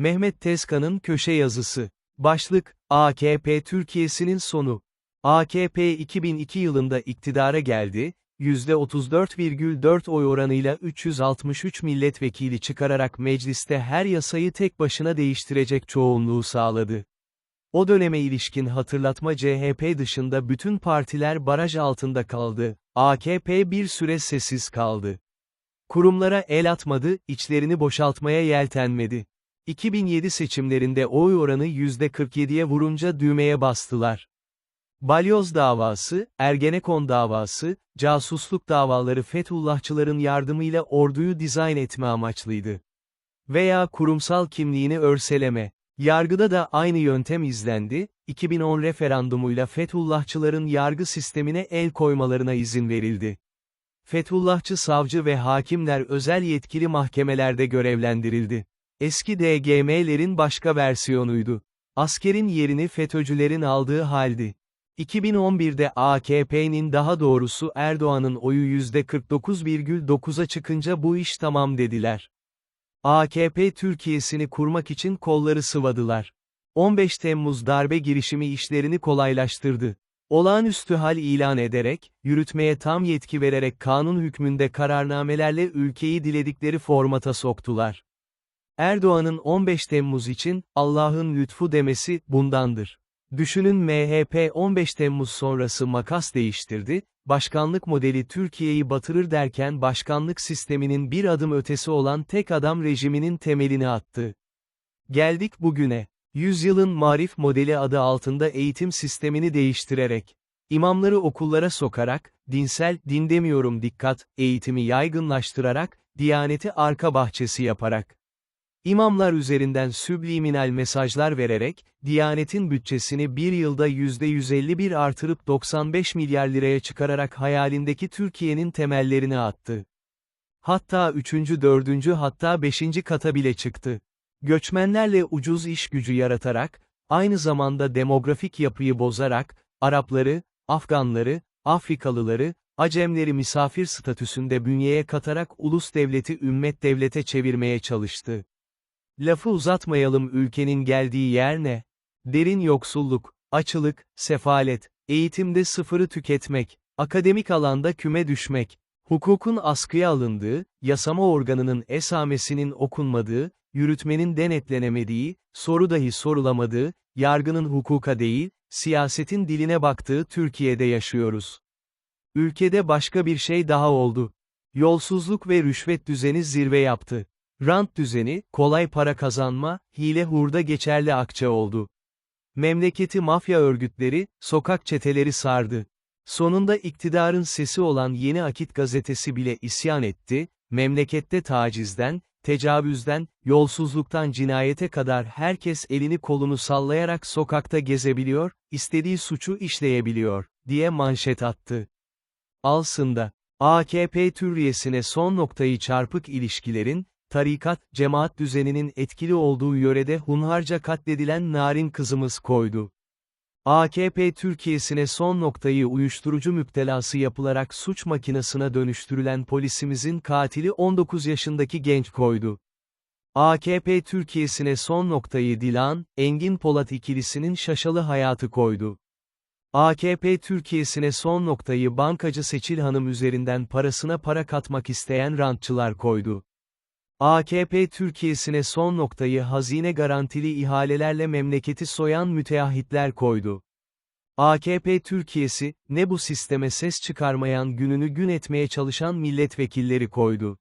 Mehmet Tezkan'ın köşe yazısı. Başlık, AKP Türkiye'sinin sonu. AKP 2002 yılında iktidara geldi, %34,4 oy oranıyla 363 milletvekili çıkararak mecliste her yasayı tek başına değiştirecek çoğunluğu sağladı. O döneme ilişkin hatırlatma CHP dışında bütün partiler baraj altında kaldı, AKP bir süre sessiz kaldı. Kurumlara el atmadı, içlerini boşaltmaya yeltenmedi. 2007 seçimlerinde oy oranı %47'ye vurunca düğmeye bastılar. Balyoz davası, Ergenekon davası, casusluk davaları Fethullahçıların yardımıyla orduyu dizayn etme amaçlıydı. Veya kurumsal kimliğini örseleme. Yargıda da aynı yöntem izlendi, 2010 referandumuyla Fethullahçıların yargı sistemine el koymalarına izin verildi. Fethullahçı savcı ve hakimler özel yetkili mahkemelerde görevlendirildi. Eski DGM'lerin başka versiyonuydu. Askerin yerini FETÖ'cülerin aldığı haldi. 2011'de AKP'nin daha doğrusu Erdoğan'ın oyu %49,9'a çıkınca bu iş tamam dediler. AKP Türkiye'sini kurmak için kolları sıvadılar. 15 Temmuz darbe girişimi işlerini kolaylaştırdı. Olağanüstü hal ilan ederek, yürütmeye tam yetki vererek kanun hükmünde kararnamelerle ülkeyi diledikleri formata soktular. Erdoğan'ın 15 Temmuz için, Allah'ın lütfu demesi, bundandır. Düşünün MHP 15 Temmuz sonrası makas değiştirdi, başkanlık modeli Türkiye'yi batırır derken başkanlık sisteminin bir adım ötesi olan tek adam rejiminin temelini attı. Geldik bugüne. Yüzyılın marif modeli adı altında eğitim sistemini değiştirerek, imamları okullara sokarak, dinsel, din demiyorum dikkat, eğitimi yaygınlaştırarak, diyaneti arka bahçesi yaparak, İmamlar üzerinden sübliminal mesajlar vererek, Diyanet'in bütçesini bir yılda %151 artırıp 95 milyar liraya çıkararak hayalindeki Türkiye'nin temellerini attı. Hatta 3. 4. hatta 5. kata bile çıktı. Göçmenlerle ucuz iş gücü yaratarak, aynı zamanda demografik yapıyı bozarak, Arapları, Afganları, Afrikalıları, Acemleri misafir statüsünde bünyeye katarak ulus devleti ümmet devlete çevirmeye çalıştı. Lafı uzatmayalım ülkenin geldiği yer ne? Derin yoksulluk, açılık, sefalet, eğitimde sıfırı tüketmek, akademik alanda küme düşmek, hukukun askıya alındığı, yasama organının esamesinin okunmadığı, yürütmenin denetlenemediği, soru dahi sorulamadığı, yargının hukuka değil, siyasetin diline baktığı Türkiye'de yaşıyoruz. Ülkede başka bir şey daha oldu. Yolsuzluk ve rüşvet düzeni zirve yaptı. Rant düzeni, kolay para kazanma, hile hurda geçerli akçe oldu. Memleketi mafya örgütleri, sokak çeteleri sardı. Sonunda iktidarın sesi olan Yeni Akit gazetesi bile isyan etti, memlekette tacizden, tecavüzden, yolsuzluktan cinayete kadar herkes elini kolunu sallayarak sokakta gezebiliyor, istediği suçu işleyebiliyor, diye manşet attı. Alsında, AKP türriyesine son noktayı çarpık ilişkilerin, tarikat, cemaat düzeninin etkili olduğu yörede hunharca katledilen narin kızımız koydu. AKP Türkiye'sine son noktayı uyuşturucu müptelası yapılarak suç makinasına dönüştürülen polisimizin katili 19 yaşındaki genç koydu. AKP Türkiye'sine son noktayı Dilan, Engin Polat ikilisinin şaşalı hayatı koydu. AKP Türkiye'sine son noktayı bankacı Seçil Hanım üzerinden parasına para katmak isteyen rantçılar koydu. AKP Türkiye'sine son noktayı hazine garantili ihalelerle memleketi soyan müteahhitler koydu. AKP Türkiye'si, ne bu sisteme ses çıkarmayan gününü gün etmeye çalışan milletvekilleri koydu.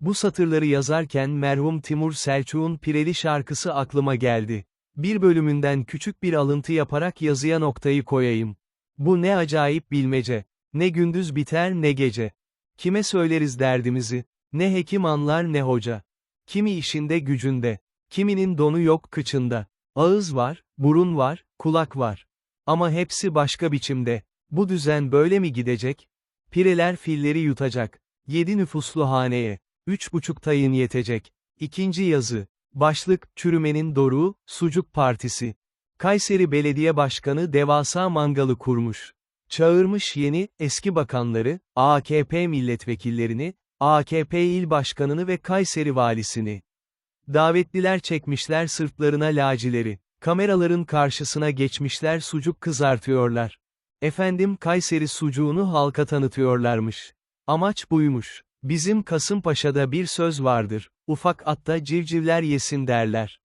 Bu satırları yazarken merhum Timur Selçuk'un Pireli şarkısı aklıma geldi. Bir bölümünden küçük bir alıntı yaparak yazıya noktayı koyayım. Bu ne acayip bilmece. Ne gündüz biter ne gece. Kime söyleriz derdimizi? Ne hekim anlar ne hoca. Kimi işinde gücünde. Kiminin donu yok kıçında. Ağız var, burun var, kulak var. Ama hepsi başka biçimde. Bu düzen böyle mi gidecek? Pireler filleri yutacak. Yedi nüfuslu haneye. Üç buçuk tayın yetecek. İkinci yazı. Başlık, çürümenin doruğu, Sucuk Partisi. Kayseri Belediye Başkanı devasa mangalı kurmuş. Çağırmış yeni, eski bakanları, AKP milletvekillerini, AKP il başkanını ve Kayseri valisini. Davetliler çekmişler sırtlarına lacileri. Kameraların karşısına geçmişler sucuk kızartıyorlar. Efendim Kayseri sucuğunu halka tanıtıyorlarmış. Amaç buymuş. Bizim Kasımpaşa'da bir söz vardır, ufak atta civcivler yesin derler.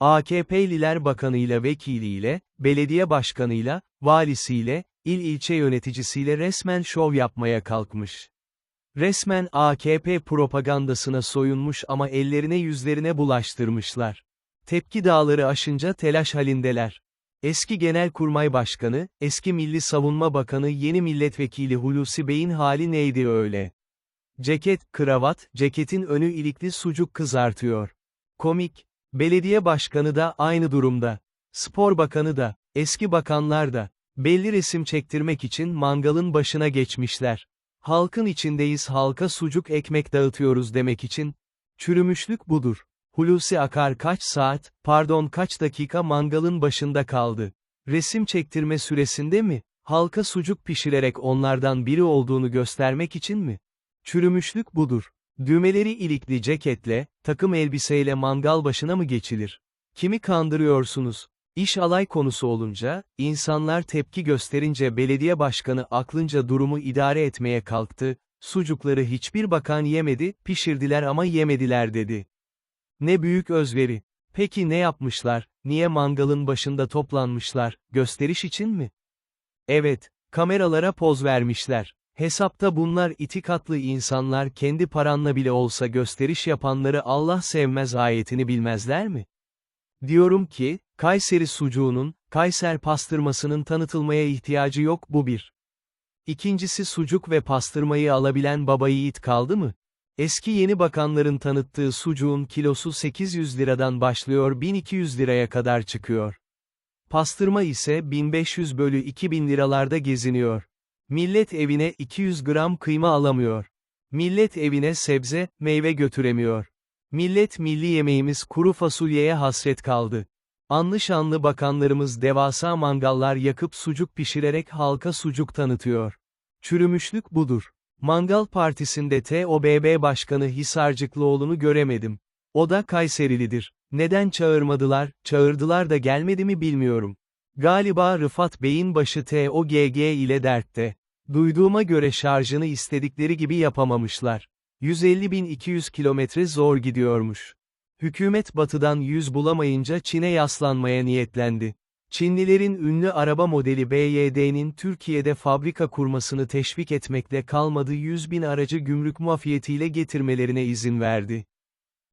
AKP'liler bakanıyla vekiliyle, belediye başkanıyla, valisiyle, il ilçe yöneticisiyle resmen şov yapmaya kalkmış. Resmen AKP propagandasına soyunmuş ama ellerine yüzlerine bulaştırmışlar. Tepki dağları aşınca telaş halindeler. Eski Genelkurmay Başkanı, eski Milli Savunma Bakanı yeni milletvekili Hulusi Bey'in hali neydi öyle? Ceket, kravat, ceketin önü ilikli sucuk kızartıyor. Komik. Belediye başkanı da aynı durumda. Spor bakanı da, eski bakanlar da, belli resim çektirmek için mangalın başına geçmişler. Halkın içindeyiz halka sucuk ekmek dağıtıyoruz demek için. Çürümüşlük budur. Hulusi Akar kaç saat, pardon kaç dakika mangalın başında kaldı. Resim çektirme süresinde mi? Halka sucuk pişirerek onlardan biri olduğunu göstermek için mi? Çürümüşlük budur. Düğmeleri ilikli ceketle, takım elbiseyle mangal başına mı geçilir? Kimi kandırıyorsunuz? İş alay konusu olunca, insanlar tepki gösterince belediye başkanı aklınca durumu idare etmeye kalktı, sucukları hiçbir bakan yemedi, pişirdiler ama yemediler dedi. Ne büyük özveri. Peki ne yapmışlar, niye mangalın başında toplanmışlar, gösteriş için mi? Evet, kameralara poz vermişler. Hesapta bunlar itikatlı insanlar kendi paranla bile olsa gösteriş yapanları Allah sevmez ayetini bilmezler mi? Diyorum ki, Kayseri sucuğunun, Kayser pastırmasının tanıtılmaya ihtiyacı yok bu bir. İkincisi sucuk ve pastırmayı alabilen baba yiğit kaldı mı? Eski yeni bakanların tanıttığı sucuğun kilosu 800 liradan başlıyor 1200 liraya kadar çıkıyor. Pastırma ise 1500 bölü 2000 liralarda geziniyor. Millet evine 200 gram kıyma alamıyor. Millet evine sebze, meyve götüremiyor. Millet milli yemeğimiz kuru fasulyeye hasret kaldı. Anlı şanlı bakanlarımız devasa mangallar yakıp sucuk pişirerek halka sucuk tanıtıyor. Çürümüşlük budur. Mangal Partisi'nde TOBB Başkanı Hisarcıklıoğlu'nu göremedim. O da Kayserilidir. Neden çağırmadılar, çağırdılar da gelmedi mi bilmiyorum. Galiba Rıfat Bey'in başı TOGG ile dertte. Duyduğuma göre şarjını istedikleri gibi yapamamışlar. 150.200 kilometre zor gidiyormuş. Hükümet batıdan yüz bulamayınca Çin'e yaslanmaya niyetlendi. Çinlilerin ünlü araba modeli BYD'nin Türkiye'de fabrika kurmasını teşvik etmekle kalmadı 100 bin aracı gümrük muafiyetiyle getirmelerine izin verdi.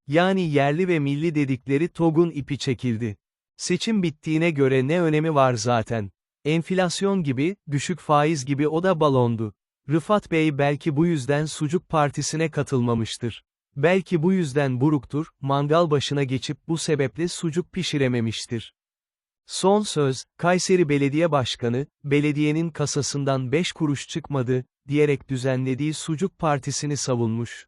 Yani yerli ve milli dedikleri TOG'un ipi çekildi. Seçim bittiğine göre ne önemi var zaten. Enflasyon gibi, düşük faiz gibi o da balondu. Rıfat Bey belki bu yüzden Sucuk Partisi'ne katılmamıştır. Belki bu yüzden buruktur, mangal başına geçip bu sebeple sucuk pişirememiştir. Son söz, Kayseri Belediye Başkanı, belediyenin kasasından 5 kuruş çıkmadı, diyerek düzenlediği Sucuk Partisi'ni savunmuş.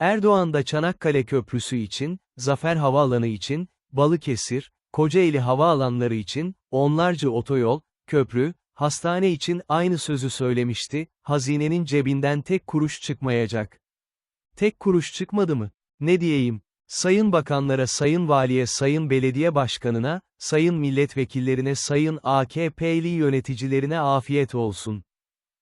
Erdoğan da Çanakkale Köprüsü için, Zafer Havaalanı için, Balıkesir, Kocaeli havaalanları için, onlarca otoyol, köprü, hastane için aynı sözü söylemişti, hazinenin cebinden tek kuruş çıkmayacak. Tek kuruş çıkmadı mı? Ne diyeyim? Sayın bakanlara, sayın valiye, sayın belediye başkanına, sayın milletvekillerine, sayın AKP'li yöneticilerine afiyet olsun.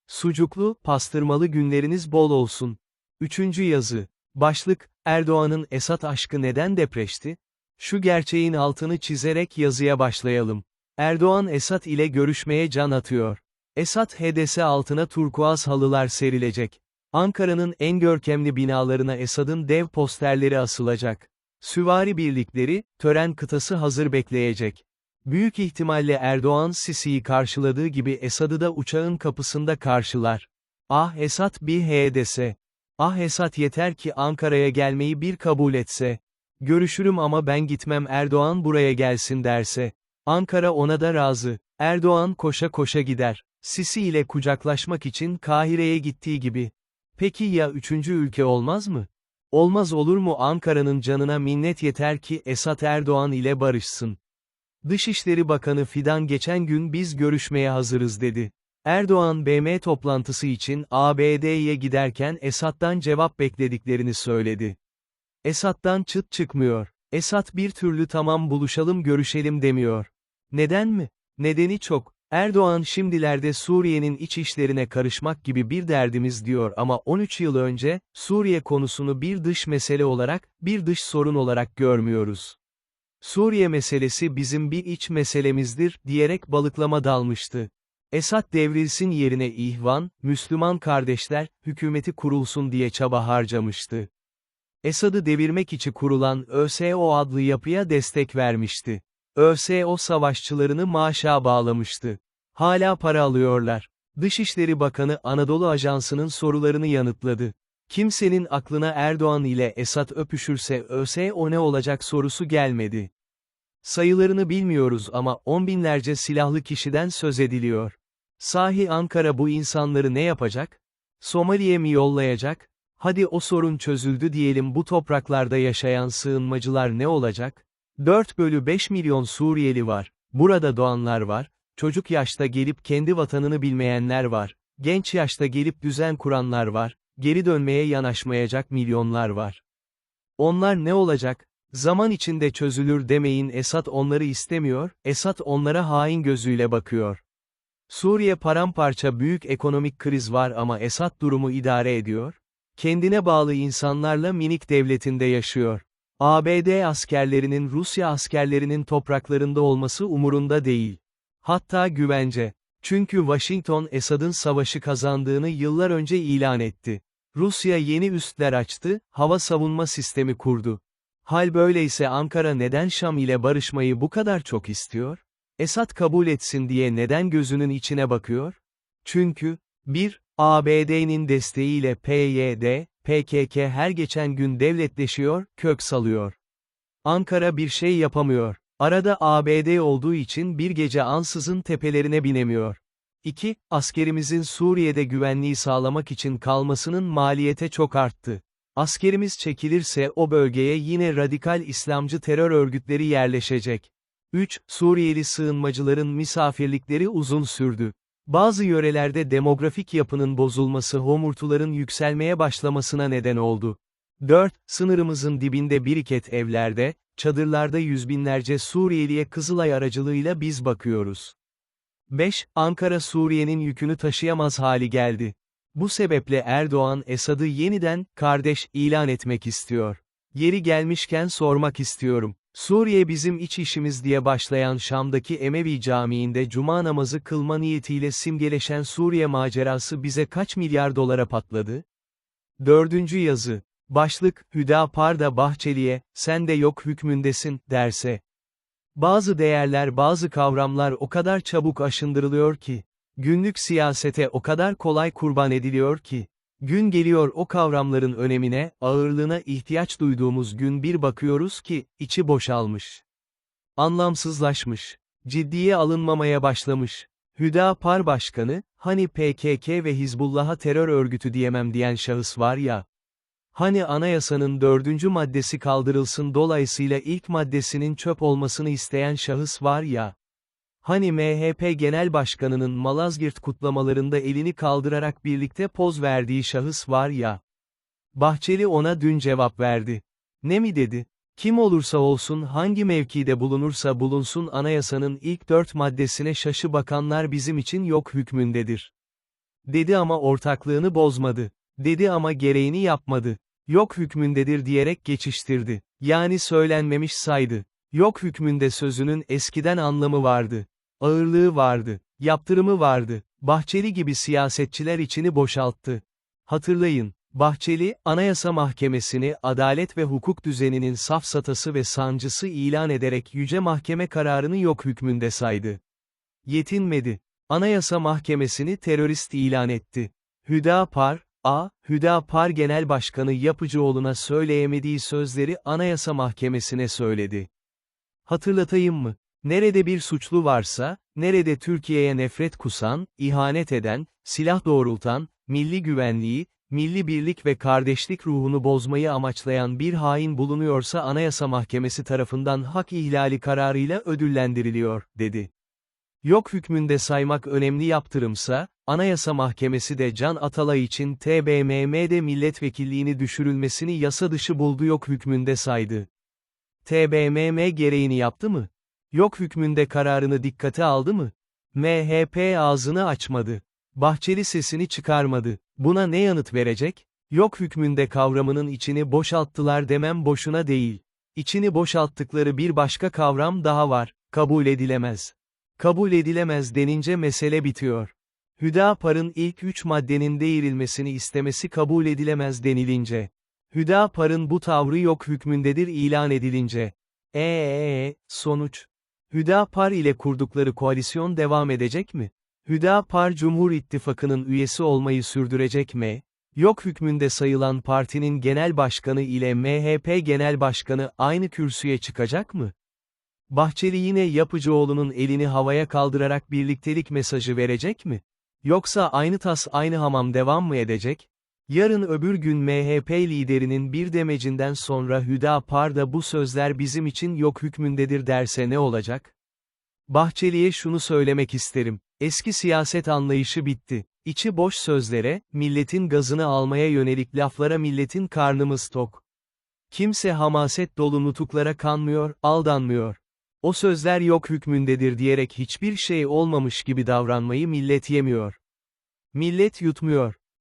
Sucuklu, pastırmalı günleriniz bol olsun. Üçüncü yazı. Başlık, Erdoğan'ın Esat aşkı neden depreşti? Şu gerçeğin altını çizerek yazıya başlayalım. Erdoğan Esat ile görüşmeye can atıyor. Esat HDS altına turkuaz halılar serilecek. Ankara'nın en görkemli binalarına Esad'ın dev posterleri asılacak. Süvari birlikleri, tören kıtası hazır bekleyecek. Büyük ihtimalle Erdoğan Sisi'yi karşıladığı gibi Esad'ı da uçağın kapısında karşılar. Ah Esad bir HDS. Ah Esad yeter ki Ankara'ya gelmeyi bir kabul etse. Görüşürüm ama ben gitmem Erdoğan buraya gelsin derse. Ankara ona da razı. Erdoğan koşa koşa gider. Sisi ile kucaklaşmak için Kahire'ye gittiği gibi. Peki ya üçüncü ülke olmaz mı? Olmaz olur mu Ankara'nın canına minnet yeter ki Esat Erdoğan ile barışsın. Dışişleri Bakanı Fidan geçen gün biz görüşmeye hazırız dedi. Erdoğan BM toplantısı için ABD'ye giderken Esad'dan cevap beklediklerini söyledi. Esad'dan çıt çıkmıyor. Esad bir türlü tamam buluşalım görüşelim demiyor. Neden mi? Nedeni çok. Erdoğan şimdilerde Suriye'nin iç işlerine karışmak gibi bir derdimiz diyor ama 13 yıl önce, Suriye konusunu bir dış mesele olarak, bir dış sorun olarak görmüyoruz. Suriye meselesi bizim bir iç meselemizdir, diyerek balıklama dalmıştı. Esad devrilsin yerine İhvan, Müslüman kardeşler, hükümeti kurulsun diye çaba harcamıştı. Esad'ı devirmek için kurulan ÖSO adlı yapıya destek vermişti. ÖSO savaşçılarını maaşa bağlamıştı. Hala para alıyorlar. Dışişleri Bakanı Anadolu Ajansı'nın sorularını yanıtladı. Kimsenin aklına Erdoğan ile Esad öpüşürse ÖSO ne olacak sorusu gelmedi. Sayılarını bilmiyoruz ama on binlerce silahlı kişiden söz ediliyor. Sahi Ankara bu insanları ne yapacak? Somali'ye mi yollayacak? Hadi o sorun çözüldü diyelim bu topraklarda yaşayan sığınmacılar ne olacak? 4 bölü 5 milyon Suriyeli var. Burada doğanlar var. Çocuk yaşta gelip kendi vatanını bilmeyenler var. Genç yaşta gelip düzen kuranlar var. Geri dönmeye yanaşmayacak milyonlar var. Onlar ne olacak? Zaman içinde çözülür demeyin Esad onları istemiyor, Esad onlara hain gözüyle bakıyor. Suriye paramparça büyük ekonomik kriz var ama Esad durumu idare ediyor. Kendine bağlı insanlarla minik devletinde yaşıyor. ABD askerlerinin Rusya askerlerinin topraklarında olması umurunda değil. Hatta güvence. Çünkü Washington Esad'ın savaşı kazandığını yıllar önce ilan etti. Rusya yeni üstler açtı, hava savunma sistemi kurdu. Hal böyleyse Ankara neden Şam ile barışmayı bu kadar çok istiyor? Esad kabul etsin diye neden gözünün içine bakıyor? Çünkü, 1. ABD'nin desteğiyle PYD, PKK her geçen gün devletleşiyor, kök salıyor. Ankara bir şey yapamıyor. Arada ABD olduğu için bir gece ansızın tepelerine binemiyor. 2. Askerimizin Suriye'de güvenliği sağlamak için kalmasının maliyete çok arttı. Askerimiz çekilirse o bölgeye yine radikal İslamcı terör örgütleri yerleşecek. 3. Suriyeli sığınmacıların misafirlikleri uzun sürdü. Bazı yörelerde demografik yapının bozulması homurtuların yükselmeye başlamasına neden oldu. 4. Sınırımızın dibinde biriket evlerde, çadırlarda yüz binlerce Suriyeliye Kızılay aracılığıyla biz bakıyoruz. 5. Ankara Suriye'nin yükünü taşıyamaz hali geldi. Bu sebeple Erdoğan Esad'ı yeniden, kardeş, ilan etmek istiyor. Yeri gelmişken sormak istiyorum. Suriye bizim iç işimiz diye başlayan Şam'daki Emevi Camii'nde cuma namazı kılma niyetiyle simgeleşen Suriye macerası bize kaç milyar dolara patladı? Dördüncü yazı. Başlık, Hüdapar'da Bahçeli'ye, sen de yok hükmündesin, derse. Bazı değerler bazı kavramlar o kadar çabuk aşındırılıyor ki, günlük siyasete o kadar kolay kurban ediliyor ki, gün geliyor o kavramların önemine, ağırlığına ihtiyaç duyduğumuz gün bir bakıyoruz ki, içi boşalmış. Anlamsızlaşmış. Ciddiye alınmamaya başlamış. Hüdapar Başkanı, hani PKK ve Hizbullah'a terör örgütü diyemem diyen şahıs var ya, Hani anayasanın dördüncü maddesi kaldırılsın dolayısıyla ilk maddesinin çöp olmasını isteyen şahıs var ya. Hani MHP Genel Başkanı'nın Malazgirt kutlamalarında elini kaldırarak birlikte poz verdiği şahıs var ya. Bahçeli ona dün cevap verdi. Ne mi dedi? Kim olursa olsun hangi mevkide bulunursa bulunsun anayasanın ilk dört maddesine şaşı bakanlar bizim için yok hükmündedir. Dedi ama ortaklığını bozmadı. Dedi ama gereğini yapmadı yok hükmündedir diyerek geçiştirdi. Yani söylenmemiş saydı. Yok hükmünde sözünün eskiden anlamı vardı. Ağırlığı vardı. Yaptırımı vardı. Bahçeli gibi siyasetçiler içini boşalttı. Hatırlayın, Bahçeli, Anayasa Mahkemesi'ni adalet ve hukuk düzeninin safsatası ve sancısı ilan ederek Yüce Mahkeme kararını yok hükmünde saydı. Yetinmedi. Anayasa Mahkemesi'ni terörist ilan etti. Hüdapar, A. Hüdapar Genel Başkanı Yapıcıoğlu'na söyleyemediği sözleri Anayasa Mahkemesi'ne söyledi. Hatırlatayım mı? Nerede bir suçlu varsa, nerede Türkiye'ye nefret kusan, ihanet eden, silah doğrultan, milli güvenliği, milli birlik ve kardeşlik ruhunu bozmayı amaçlayan bir hain bulunuyorsa Anayasa Mahkemesi tarafından hak ihlali kararıyla ödüllendiriliyor, dedi. Yok hükmünde saymak önemli yaptırımsa, Anayasa Mahkemesi de Can Atalay için TBMM'de milletvekilliğini düşürülmesini yasa dışı buldu yok hükmünde saydı. TBMM gereğini yaptı mı? Yok hükmünde kararını dikkate aldı mı? MHP ağzını açmadı. Bahçeli sesini çıkarmadı. Buna ne yanıt verecek? Yok hükmünde kavramının içini boşalttılar demem boşuna değil. İçini boşalttıkları bir başka kavram daha var, kabul edilemez. Kabul edilemez denince mesele bitiyor. Hüdapar'ın ilk üç maddenin değirilmesini istemesi kabul edilemez denilince. Hüdapar'ın bu tavrı yok hükmündedir ilan edilince. Eee, sonuç. Hüdapar ile kurdukları koalisyon devam edecek mi? Hüdapar Cumhur İttifakı'nın üyesi olmayı sürdürecek mi? Yok hükmünde sayılan partinin genel başkanı ile MHP genel başkanı aynı kürsüye çıkacak mı? Bahçeli yine Yapıcıoğlu'nun elini havaya kaldırarak birliktelik mesajı verecek mi? Yoksa aynı tas aynı hamam devam mı edecek? Yarın öbür gün MHP liderinin bir demecinden sonra Hüdapar da bu sözler bizim için yok hükmündedir derse ne olacak? Bahçeli'ye şunu söylemek isterim. Eski siyaset anlayışı bitti. İçi boş sözlere, milletin gazını almaya yönelik laflara milletin karnımız tok. Kimse hamaset dolu nutuklara kanmıyor, aldanmıyor. O sözler yok hükmündedir diyerek hiçbir şey olmamış gibi davranmayı millet yemiyor. Millet yutmuyor.